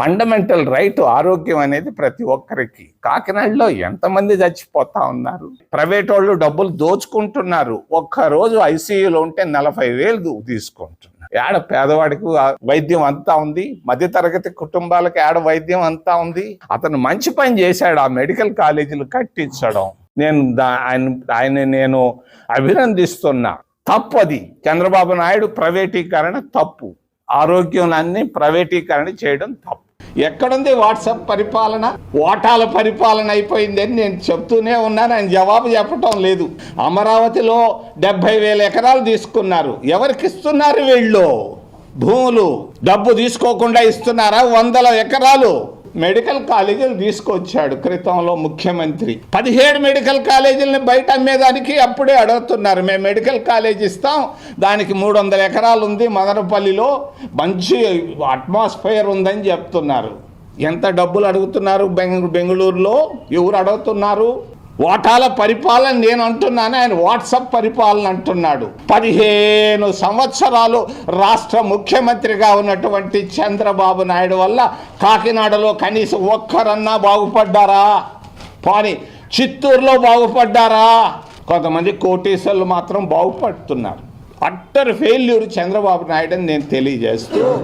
Fundamental right ఆరోగ్యం అనేది ప్రతి ఒక్కరికి. కాకినాడలో ఎంతమంది చచ్చిపోతా ఉన్నారు? ప్రైవేట్ వాళ్ళు డబ్బులు దోచుకుంటున్నారు. ఒక్క రోజు ఐసీయూలో ఉంటే నలభై వేలు తీసుకుంటున్నారు. ఏడ పేదవాడికి వైద్యం అంతా ఉంది? మధ్యతరగతి కుటుంబాలకు ఏడ వైద్యం అంతా ఉంది? అతను మంచి పని చేశాడు ఆ మెడికల్ కాలేజీలు కట్టించడం. నేను దా- ఆయన ఆయన నేను అభినందిస్తున్నా. తప్పు అది చంద్రబాబు నాయుడు ప్రైవేటీకరణ తప్పు. ఆరోగ్యం అన్ని ప్రైవేటీకరణ చేయడం తప్పు. ఎక్కడుంది వాట్సాప్ పరిపాలన? ఓటాల పరిపాలన అయిపోయింది అని నేను చెప్తూనే ఉన్నాను. ఆయన జవాబు చెప్పటం లేదు. అమరావతిలో డెబ్బై వేల ఎకరాలు తీసుకున్నారు. ఎవరికి ఇస్తున్నారు వీళ్ళు? భూములు. డబ్బు తీసుకోకుండా ఇస్తున్నారా? వందల ఎకరాలు. మెడికల్ కాలేజీలు తీసుకొచ్చాడు క్రితంలో ముఖ్యమంత్రి. పదిహేడు మెడికల్ కాలేజీలని బయట అమ్మేదానికి అప్పుడే అడుగుతున్నారు మేము మెడికల్ కాలేజ్ ఇస్తాం దానికి మూడు వందల ఎకరాలు ఉంది మదనపల్లిలో మంచి అట్మాస్ఫియర్ ఉందని చెప్తున్నారు. ఎంత డబ్బులు అడుగుతున్నారు బెంగ బెంగళూరులో? ఎవరు అడుగుతున్నారు? ఓటాల పరిపాలన నేను అంటున్నాను ఆయన వాట్సప్ పరిపాలన అంటున్నాడు. పదిహేను సంవత్సరాలు రాష్ట్ర ముఖ్యమంత్రిగా ఉన్నటువంటి చంద్రబాబు నాయుడు వల్ల కాకినాడలో కనీసం ఒక్కరన్నా బాగుపడ్డారా? పోనీ చిత్తూరులో బాగుపడ్డారా? కొంతమంది కోటీశ్వర్లు మాత్రం బాగుపడుతున్నారు. అట్టర్ ఫెయిల్యూర్ చంద్రబాబు నాయుడు అని నేను తెలియజేస్తూ